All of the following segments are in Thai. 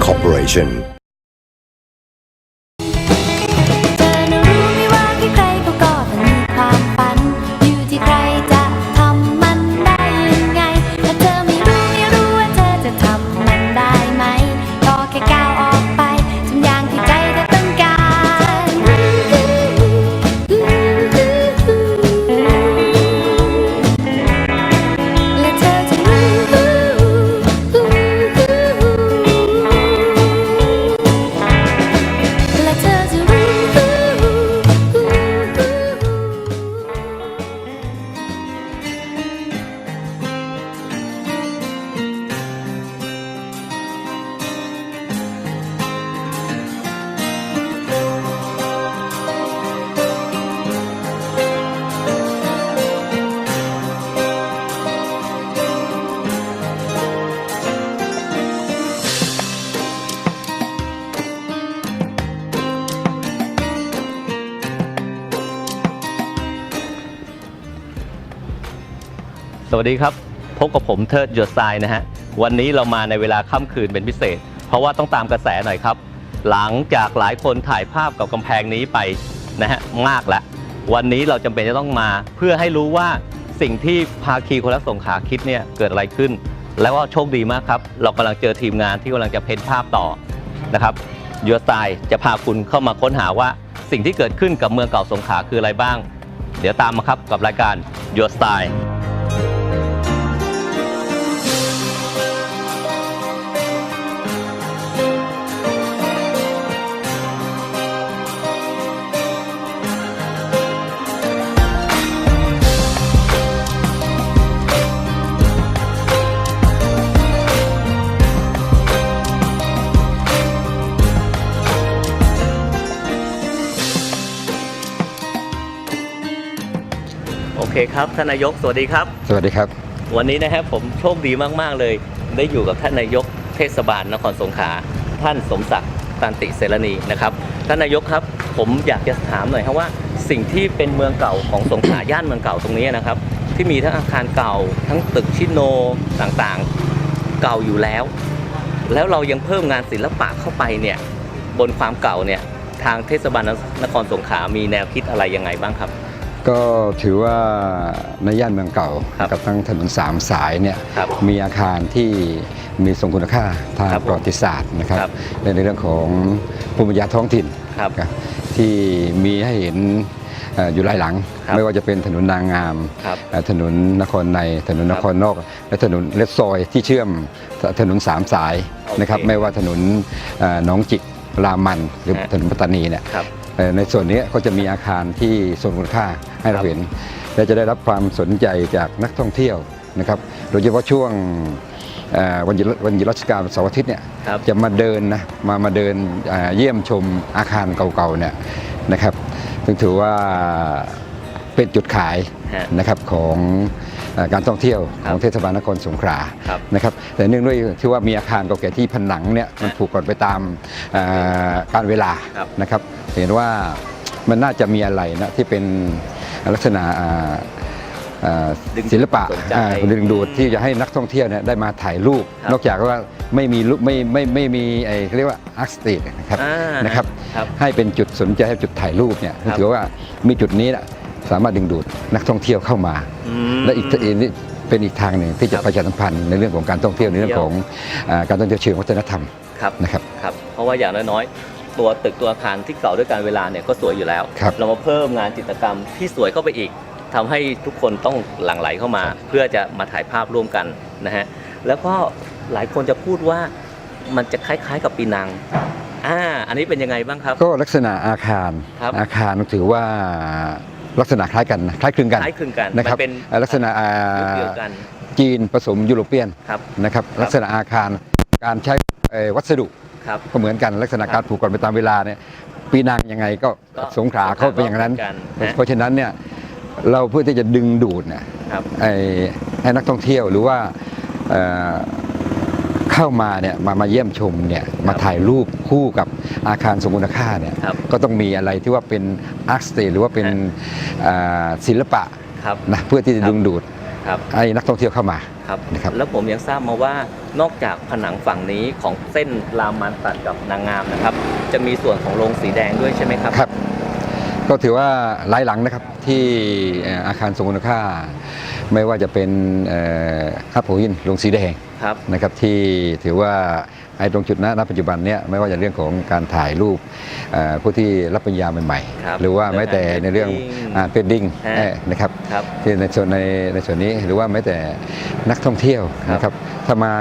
Corporation สวัสดีครับ พบกับผมเทิดหยดทรายนะฮะ วันนี้เรามาในเวลาค่ำคืนเป็นพิเศษ เพราะว่าต้องตามกระแสหน่อยครับ หลังจากหลายคนถ่ายภาพกับกำแพงนี้ไปนะฮะมากแล้ววันนี้เราจำเป็นจะต้องมา เพื่อให้รู้ว่าสิ่งที่ภาคีคนรักสงขาคิดเนี่ยเกิดอะไรขึ้น แล้วก็โชคดีมากครับ เรากำลังเจอทีมงานที่กำลังจะเพ้นภาพต่อนะครับหยดทรายจะพาคุณเข้ามาค้นหาว่าสิ่งที่เกิดขึ้นกับเมืองเก่าสงขลาคืออะไรบ้าง เดี๋ยวตามมาครับกับรายการ Your Style โอเคครับท่านนายกสวัสดีครับ สวัสดีครับ วันนี้นะครับผมโชคดีมากๆเลย ได้อยู่กับท่านนายกเทศบาลนครสงขลาท่านสมศักดิ์ตันติเสรณีนะครับท่านนายกครับผมอยากจะถามหน่อยครับว่าสิ่งที่เป็นเมืองเก่าของสงขลาย่านเมืองเก่าตรงนี้นะครับ ที่มีทั้งอาคารเก่า ทั้งตึกชิโนต่างๆ เก่าอยู่แล้ว แล้วเรายังเพิ่มงานศิลปะเข้าไปเนี่ยบนความเก่าเนี่ยทางเทศบาลนครสงขลามีแนวคิดอะไรยังไงบ้างครับ ก็ถือว่าในย่านเมืองเก่าครับกับทั้งถนนสามสายเนี่ยครับมีอาคารที่มีทรงคุณค่าทางครับผมประวัติศาสตร์นะครับครับและในเรื่องของภูมิปัญญาท้องถิ่นครับครับที่มีให้เห็นเอ่ออยู่หลายหลัง ครับไม่ว่าจะเป็นถนนนางงามครับเอ่อถนนนครในถนนครันบครนอก และถนนเลดซอยที่เชื่อมถนนสามสายโอเคนะครับไม่ว่าถนนเอ่อหนองจิกรามันหรือฮะ ถนนปัตตานีเนี่ย ครับ เอ่อในส่วนนี้ก็จะมีอาคารที่ทรงคุณค่า ให้เราเห็น และจะได้รับความสนใจจากนักท่องเที่ยวนะครับ โดยเฉพาะช่วงเอ่อวันหยุดวันหยุดราชการเสาร์อาทิตย์เนี่ยครับจะมาเดินนะมามาเดินเอ่อเยี่ยมชมอาคารเก่าๆเนี่ยนะครับซึ่งถือว่าเป็นจุดขายฮะนะครับของเอ่อการท่องเที่ยวครัขบองเทศบาลนครสงขลาครับนะครับแต่เนื่องด้วยที่ว่ามีอาคารเก่าแก่ที่ผนังเนี่ยมันผูกก่อนไปตามเอ่อการเวลาครับนะครับเห็นว่า มันน่าจะมีอะไรนะที่เป็นลักษณะอ่าอ่าดึงศิลปะสนใจอ่าดึงดูดที่จะให้นักท่องเที่ยวเนี่ยได้มาถ่ายรูปครับนอกจากว่าไม่มีรูปไม่ไม่ไม่มีไอ้เขาเรียกว่าอาร์ตสตรีทนะครับอ่านะครับครับ ให้เป็นจุดสนใจให้จุดถ่ายรูปเนี่ยครับถือว่ามีจุดนี้นะสามารถดึงดูดนักท่องเที่ยวเข้ามาอืมและอีกอีกนี่เป็นอีกทางหนึ่งที่จะครับประชาสัมพันธ์ในเรื่องของการท่องเที่ยวในเรื่องของอ่าการท่องเที่ยวเชิงวัฒนธรรมครับนะครับครับ เพราะว่าอย่างน้อยๆ ตัวตึกตัวอาคารที่เก่าด้วยการเวลาเนี่ยก็สวยอยู่แล้ว ครับเรามาเพิ่มงานจิตรกรรมที่สวยเข้าไปอีกทำให้ทุกคนต้องหลั่งไหลเข้ามา เพื่อจะมาถ่ายภาพร่วมกันนะฮะแล้วก็หลายคนจะพูดว่ามันจะคล้ายๆ กับปีนังอ่าอันนี้เป็นยังไงบ้างครับ ก็ลักษณะอาคาร ครับ อาคารถือว่าลักษณะคล้ายกันนะคล้ายคลึงกันคล้ายคลึงกันนะครับมัเป็นอ่าลักษณะอ่ายุคเดียวกันจีนผสมยุโรเปียนครับ นะครับลักษณะอาคารการใช้เอ่อวัสดุ ครับก็เหมือนกันลักษณะครับการผูกก่อนไปตามเวลาเนี่ยปีนังยังไงก็ก็สงขลาเขาเป็นอย่างนั้นเหมือนกันนะเพราะฉะนั้นเนี่ยเราเพื่อที่จะดึงดูดเนี่ยครับไอ้ให้นักท่องเที่ยวหรือว่าเอ่อเข้ามาเนี่ยมามาเยี่ยมชมเนี่ยมาถ่ายรูปคู่กับอาคารสมมูลค่าเนี่ยครับก็ต้องมีอะไรที่ว่าเป็นอาร์ตสเตหรือว่าเป็นฮะอ่าศิลปะครับนะเพื่อที่จะครับดึงดูด ครับให้นักท่องเที่ยวเข้ามาครับนะครับแล้วผมยังทราบมาว่านอกจากผนังฝั่งนี้ของเส้นรามมันตัดกับนางงามนะครับ จะมีส่วนของโรงสีแดงด้วยใช่ไหมครับครับ ก็ถือว่าหลายหลังนะครับที่เอ่ออาคารทรงคุณค่า ไม่ว่าจะเป็นเอ่อฮับโพหินลงสีแดงครับนะครับที่ถือว่าไอ้ตรงจุดณณปัจจุบันเนี่ยไม่ว่าจะเรื่องของการถ่ายรูปเอ่อผู้ที่รับปริญญาใหม่ครับๆหรือว่าแม้แต่ในเรื่อง Painting เป็นดิ้งฮะนะครับครับที่ในส่วนในในส่วนนี้หรือว่าแม้แต่นักท่องเที่ยวครับนะครับถ้ามา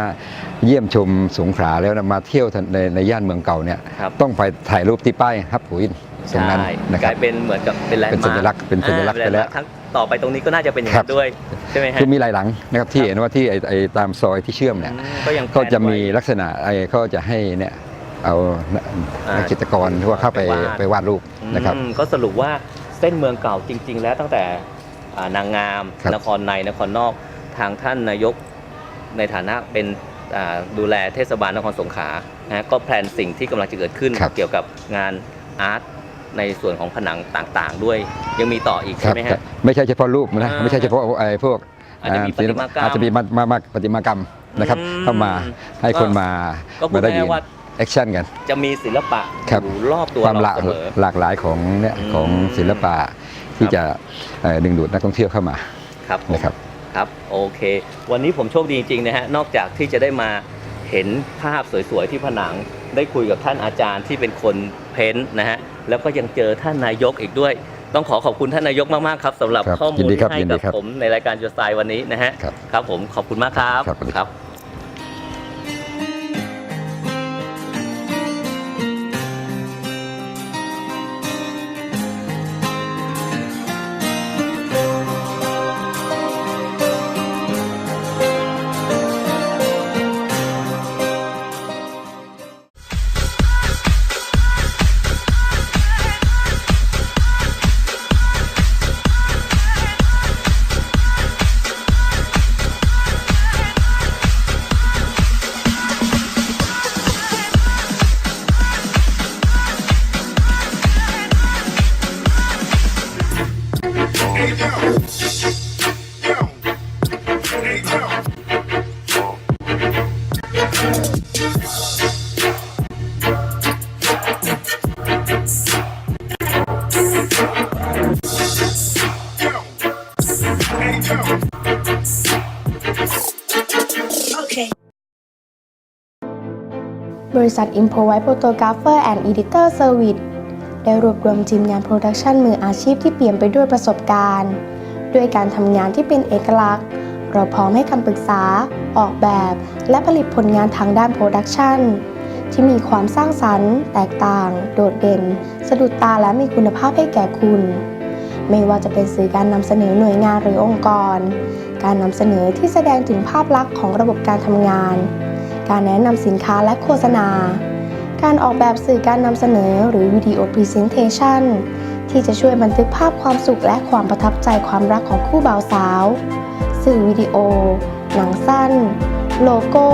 เยี่ยมชมสงขลาแล้วนะมาเที่ยวในในย่านเมืองเก่าเนี่ยครับต้องไปถ่ายรูปที่ป้ายฮับโพหิน ตรงนั้นใช่นะคกรัลาบยเป็นเหมือนกับเป็นแลนด์เป็นสัญลักษณ์เป็นสัญลักษณ์อ่าไปแล้ว ทั้งต่อไปตรงนี้ก็น่าจะเป็นอย่างครันั้บ นด้วยใช่ไหมฮะ คือมีหลายหลังนะครับที่เห็นว่าที่ไอ้ไอ้ตามซอยที่เชื่อมเนี่ยอืมก็ยังก็จะมีแพลนไว้ ลักษณะไอ้เขาจะให้เนี่ยเอานักอ่านักจิตรกรที่ว่าเข้าไปไปวาด ไปวาดรูปนะครับ อืมก็สรุปว่าเส้นเมืองเก่าจริง ๆ แล้วตั้งแต่อ่านางงาม ครับ นครในนครนอกทางท่านนายกในฐานะเป็นอ่าดูแลเทศบาลนครสงขลานะก็แพลนสิ่งที่กำลังจะเกิดขึ้นครับ เกี่ยวกับงานอาร์ต ในส่วนของผนังต่างๆ ด้วยยังมีต่ออีกคใช่รับไหมครัฮะบไม่ใช่เฉพาะรูปนะอ่าไม่ใช่เฉพาะไอ้พวกอาจจะมีศิลประติมากรรมอาจจะมีมามามาประติมากรรมนะครับอืมเข้ามาให้คนมาก็พูมาดได้ง่ายืยนๆว่าแอคชั่นกัน จะมีศิลปะครับ อยู่รอบตัวความหเราลากเสมอ หลากหลายของเนี่ยอืม ของศิลปะที่จะเอ่อดึงดูดนักท่องเที่ยวเข้ามาครับผม นะครับ ครับโอเค วันนี้ผมโชคดีจริงๆนะฮะนอกจากที่จะได้มาเห็นภาพสวยๆที่ผนัง ได้คุยกับท่านอาจารย์ที่เป็นคนเพ้นท์นะฮะ แล้วก็ยังเจอท่านนายกอีกด้วย ต้องขอขอบคุณท่านนายกมากๆครับสำหรับครับข้อมูยิลนดีที่ครับให้ยินดีกับครับผมในรายการจูสไตล์วันนี้นะฮะครับ ครับผมขอบคุณมากครับ ครับสวัสดีครับ บริษัท Improvise Photographer and Editor Service ได้รวบรวมทีมงานโปรดักชันมืออาชีพที่เปี่ยมไปด้วยประสบการณ์ ด้วยการทำงานที่เป็นเอกลักษณ์ เราพร้อมให้คำปรึกษา ออกแบบ และผลิตผลงานทางด้านโปรดักชันที่มีความสร้างสรรค์ แตกต่าง โดดเด่น สะดุดตาและมีคุณภาพให้แก่คุณ ไม่ว่าจะเป็นสื่อการนำเสนอหน่วยงานหรือองค์กร การนำเสนอที่แสดงถึงภาพลักษณ์ของระบบการทำงาน การแนะนำสินค้าและโฆษณา การออกแบบสื่อการนำเสนอหรือวิดีโอพรีเซนเทชันที่จะช่วยบันทึกภาพความสุขและความประทับใจความรักของคู่บ่าวสาว สื่อวิดีโอ หนังสั้น โลโก้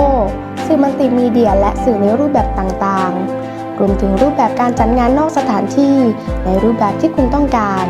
สื่อมัลติมีเดีย และสื่อในรูปแบบต่างๆ รวมถึงรูปแบบการจัดงานนอกสถานที่ในรูปแบบที่คุณต้องการ